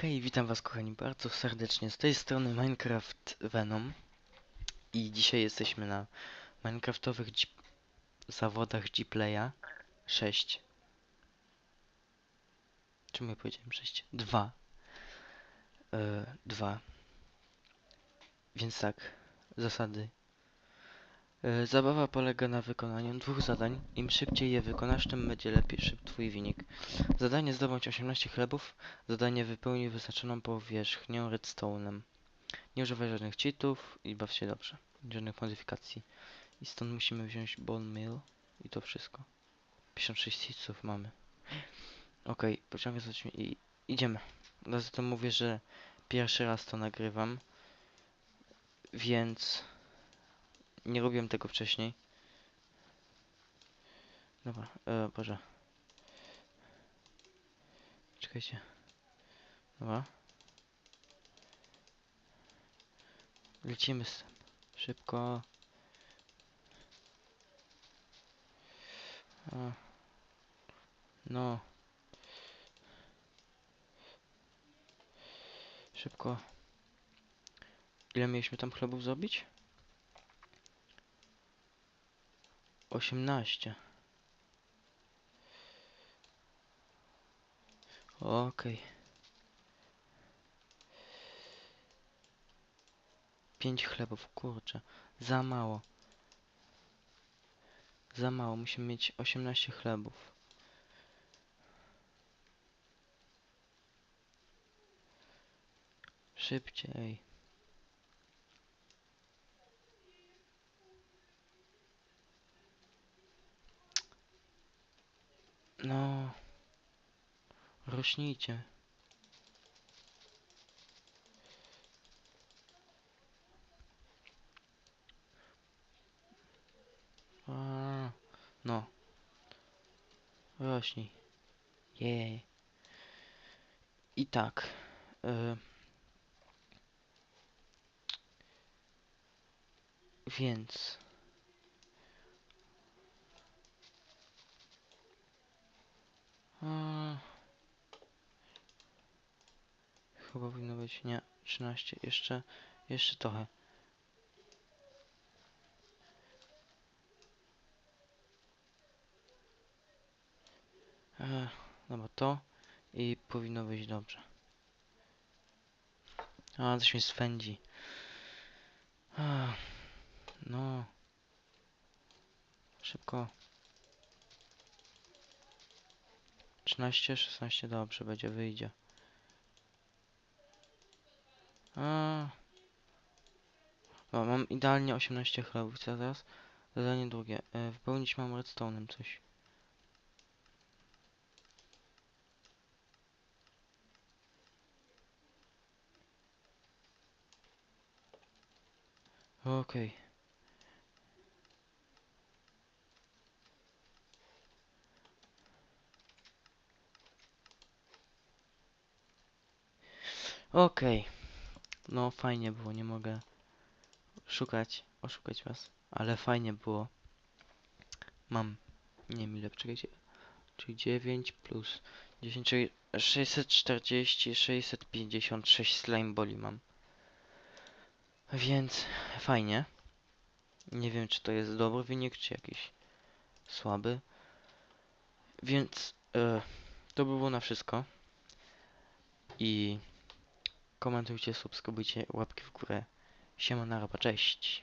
Hej, witam was kochani bardzo serdecznie. Z tej strony Minecraft Venom. I dzisiaj jesteśmy na Minecraftowych zawodach Gplaya 6. Czemu ja powiedziałem 6? 2. Yy, 2. Więc tak, zasady. Yy, zabawa polega na wykonaniu dwóch zadań. Im szybciej je wykonasz, tym będzie lepiej szyb twój wynik. Zadanie zdobądź 18 chlebów. Zadanie wypełni wyznaczoną powierzchnię redstone'em. Nie używaj żadnych cheatów i baw się dobrze. Żadnych modyfikacji. I stąd musimy wziąć bone meal i to wszystko. 56 seedsów mamy. Okay, pociągę zacznijmy i idziemy. Zatem mówię, że pierwszy raz to nagrywam. Więc nie robiłem tego wcześniej. Dobra, e, Boże. Czekajcie. Dobra. Lecimy z tym. Szybko. A. No. Szybko. Ile mieliśmy tam chlebów zrobić? 18. Okej. Okay. Pięć chlebów, kurczę. Za mało. Za mało, musimy mieć 18 chlebów. Szybciej. No. Rośnijcie. A, no. Rośnij. Jej. I tak. Y więc. Chyba powinno być, nie, 13, jeszcze, jeszcze trochę. Ech, dobra, to i powinno być dobrze. A, coś mnie swędzi. No. Szybko. 13, 16, dobrze, będzie, wyjdzie. A. Mam idealnie 18 chlebów. Teraz zadanie drugie. E, wypełnić mam redstone'em coś. Okej. Okay. Okej. Okay. No fajnie było, nie mogę szukać, oszukać was, ale fajnie było. Mam, nie wiem ile, czekajcie, czyli 9 plus 10, czyli 640, 656 slime boli mam. Więc fajnie. Nie wiem, czy to jest dobry wynik, czy jakiś słaby. Więc e, to by było na wszystko. I Komentujcie, subskrybujcie, łapki w górę. Siema, naraba, cześć.